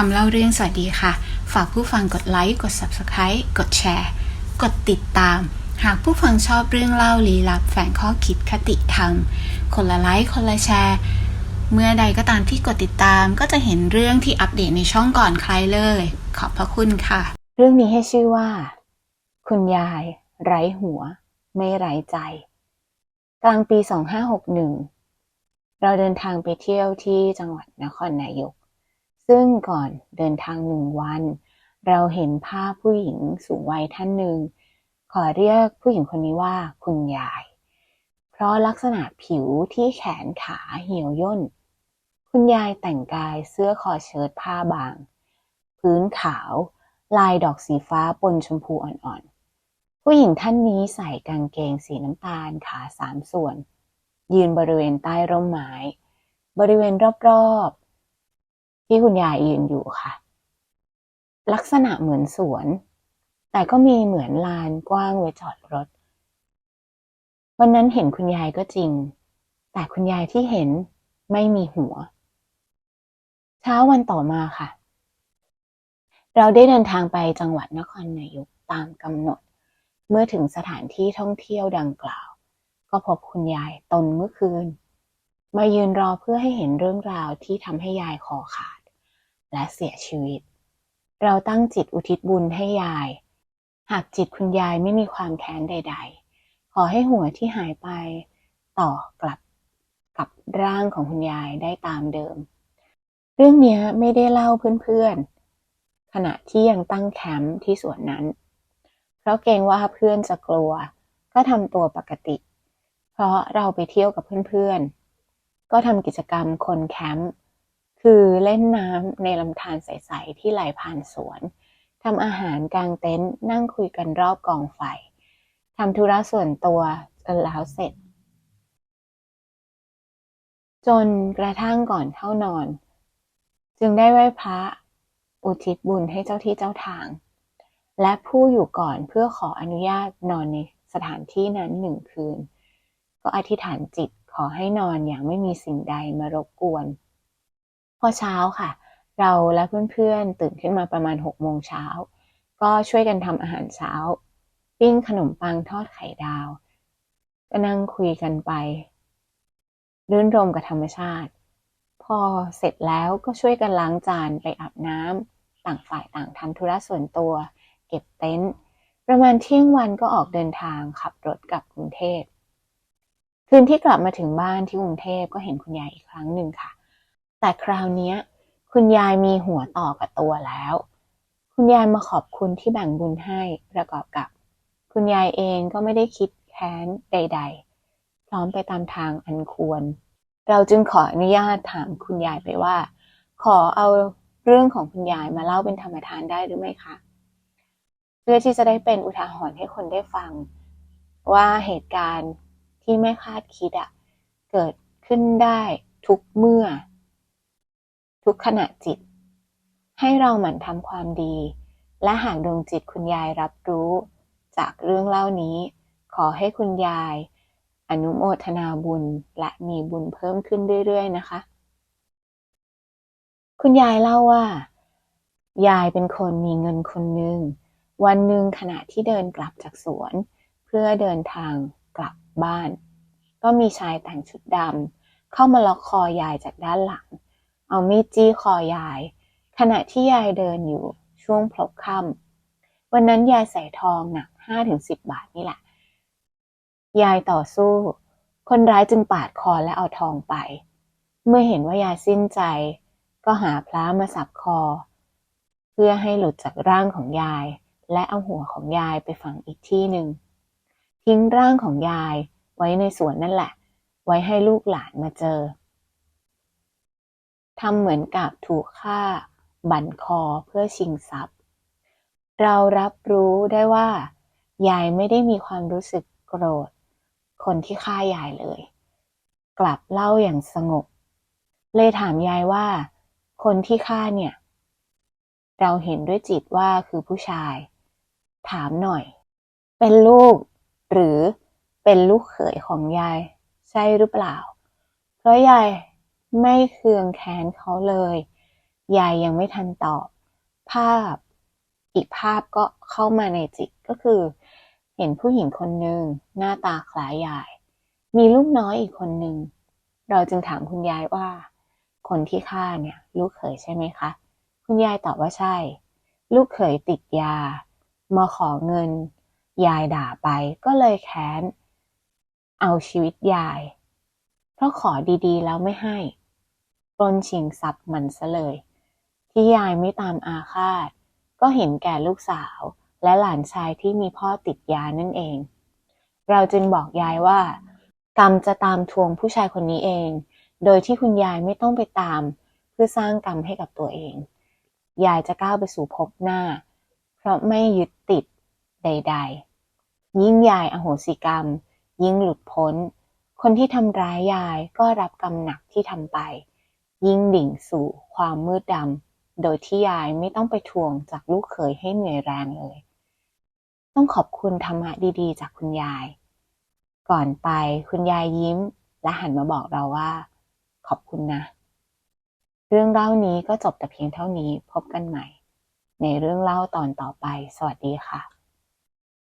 กำเล่าเรื่องสวัสดีค่ะ ฝากผู้ฟังกดไลค์ กด Subscribe กดแชร์ กดติดตาม หากผู้ฟังชอบเรื่องเล่าลี้ลับแฝงข้อคิดคติธรรม คนละไลค์ คนละแชร์ เมื่อใดก็ตามที่กดติดตามก็จะเห็นเรื่องที่อัปเดตในช่องก่อนใครเลย ขอบพระคุณค่ะ เรื่องนี้ให้ชื่อว่า คุณยาย ไร้หัว ไม่ไร้ใจ กลางปี 2561 เราเดินทางไปเที่ยวที่จังหวัดนครนายก ซึ่งก่อนเดินทางหนึ่งวัน เราเห็นภาพผู้หญิงสูงวัยท่านหนึ่ง ขอเรียกผู้หญิงคนนี้ว่าคุณยาย เพราะลักษณะผิวที่แขนขาเหี่ยวย่น คุณยายแต่งกายเสื้อคอเชิ้ตผ้าบาง พื้นขาว ลายดอกสีฟ้าปนชมพูอ่อนๆ ผู้หญิงท่านนี้ใส่กางเกงสีน้ำตาลขาสามส่วน ยืนบริเวณใต้ร่มไม้ บริเวณรอบๆ ที่คุณยายยืนอยู่ค่ะ ลักษณะเหมือนสวน แต่ก็มีเหมือนลานกว้างไว้จอดรถ วันนั้นเห็นคุณยายก็จริง แต่คุณยายที่เห็นไม่มีหัว เช้าวันต่อมาค่ะ เราได้เดินทางไปจังหวัดนครนายกตามกำหนด เมื่อถึงสถานที่ท่องเที่ยวดังกล่าว ก็พบคุณยายตนเมื่อคืนมายืนรอเพื่อให้เห็นเรื่องราวที่ทำให้ยายคอขาด และเสียชีวิต เราตั้งจิตอุทิศบุญให้ยาย หากจิตคุณยายไม่มีความแค้นใด ๆ ขอให้หัวที่หายไปต่อกลับกับร่างของคุณยายได้ตามเดิม เรื่องนี้ไม่ได้เล่าเพื่อนๆ ขณะที่ยังตั้งแคมป์ที่สวนนั้น เพราะเกรงว่าเพื่อนจะกลัว ก็ทำตัวปกติ เพราะเราไปเที่ยวกับเพื่อนๆ ก็ทำกิจกรรมคนแคมป์ คือเล่นน้ำในลำธารใสๆที่ไหลผ่านสวนทำอาหารกลางเต็นท์นั่งคุยกันรอบกองไฟทำธุระส่วนตัวจนแล้วเสร็จ จนกระทั่งก่อนเข้านอน จึงได้ไหว้พระอุทิศบุญให้เจ้าที่เจ้าทาง และผู้อยู่ก่อนเพื่อขออนุญาตนอนในสถานที่นั้นหนึ่งคืน ก็อธิษฐานจิตขอให้นอนอย่างไม่มีสิ่งใดมารบกวน พอเช้าค่ะ เราและเพื่อนๆตื่นขึ้นมาประมาณหกโมงเช้า ก็ช่วยกันทำอาหารเช้า ปิ้งขนมปังทอดไข่ดาว ก็นั่งคุยกันไป รื่นรมกับธรรมชาติ พอเสร็จแล้วก็ช่วยกันล้างจานไปอาบน้ำต่างฝ่ายต่างทำธุระส่วนตัว เก็บเต็นท์ประมาณเที่ยงวันก็ออกเดินทางขับรถกลับกรุงเทพคืนที่กลับมาถึงบ้านที่กรุงเทพก็เห็นคุณยายอีกครั้งหนึ่งค่ะ แต่คราวนี้คุณยายมีหัวต่อกับตัวแล้ว คุณยายมาขอบคุณที่แบ่งบุญให้ประกอบกับ คุณยายเองก็ไม่ได้คิดแค้นใด ๆ พร้อมไปตามทางอันควร เราจึงขออนุญาตถามคุณยายไปว่า ขอเอาเรื่องของคุณยายมาเล่าเป็นธรรมทานได้หรือไม่คะเพื่อที่จะได้เป็นอุทาหรณ์ให้คนได้ฟัง ว่าเหตุการณ์ที่ไม่คาดคิดอะเกิดขึ้นได้ทุกเมื่อ ทุกขณะจิต ให้เราหมั่นทำความดี และหากดวงจิตคุณยายรับรู้ จากเรื่องเล่านี้ ขอให้คุณยาย อนุโมทนาบุญและมีบุญเพิ่มขึ้นเรื่อย ๆ นะคะ คุณยายเล่าว่า ยายเป็นคนมีเงินคนหนึ่งวันหนึ่งขณะที่เดินกลับจากสวน เพื่อเดินทางกลับบ้าน ก็มีชายแต่งชุดดำเข้ามาล็อกคอยายจากด้านหลัง เอามีดจี้คอยาย ขณะที่ยายเดินอยู่ช่วงพลบค่ำวันนั้นยายใส่ทองหนักห้าถึงสิบบาทนี่แหละ ยายต่อสู้ คนร้ายจึงปาดคอและเอาทองไป เมื่อเห็นว่ายายสิ้นใจ ก็หาพระมาสับคอ เพื่อให้หลุดจากร่างของยาย และเอาหัวของยายไปฝังอีกที่หนึ่งทิ้งร่างของยายไว้ในสวนนั่นแหละ ไว้ให้ลูกหลานมาเจอ ทำเหมือนกับถูกฆ่า บั่นคอเพื่อชิงทรัพย์ เรารับรู้ได้ว่า ยายไม่ได้มีความรู้สึกโกรธ คนที่ฆ่ายายเลย กลับเล่าอย่างสงบ เลยถามยายว่า คนที่ฆ่าเนี่ย เราเห็นด้วยจิตว่าคือผู้ชาย ถามหน่อย เป็นลูก หรือเป็นลูกเขยของยาย ใช่หรือเปล่า เพราะยาย ไม่เคืองแค้นเขาเลย ยายยังไม่ทันตอบ ภาพ อีกภาพก็เข้ามาในจิตก็คือ เห็นผู้หญิงคนหนึ่งหน้าตาคล้ายยาย มีลูกน้อยอีกคนหนึ่ง เราจึงถามคุณยายว่า คนที่ฆ่าเนี่ยลูกเขยใช่ไหมคะ คุณยายตอบว่าใช่ ลูกเขยติดยา มาขอเงิน ยายด่าไปก็เลยแค้น เอาชีวิตยาย เพราะขอดีๆแล้วไม่ให้ ปล้นชิงทรัพย์มันซะเลย ที่ยายไม่ตามอาฆาต ก็เห็นแก่ลูกสาว และหลานชายที่มีพ่อติดยานั่นเอง เราจึงบอกยายว่า กรรมจะตามทวงผู้ชายคนนี้เอง โดยที่คุณยายไม่ต้องไปตาม เพื่อสร้างกรรมให้กับตัวเอง ยายจะก้าวไปสู่ภพหน้า เพราะไม่ยึดติดใด ๆ ยิ่งยายอโหสิกรรม ยิ่งหลุดพ้น คนที่ทำร้ายยายก็รับกรรมหนักที่ทำไป ยิ่งดิ่งสู่ความมืดดำ โดยที่ยายไม่ต้องไปทวงจากลูกเขยให้เหนื่อยแรงเลย ต้องขอบคุณธรรมะดีๆ จากคุณยาย ก่อนไปคุณยายยิ้มและหันมาบอกเราว่า ขอบคุณนะ เรื่องเล่านี้ก็จบแต่เพียงเท่านี้พบกันใหม่ ในเรื่องเล่าตอนต่อไป สวัสดีค่ะ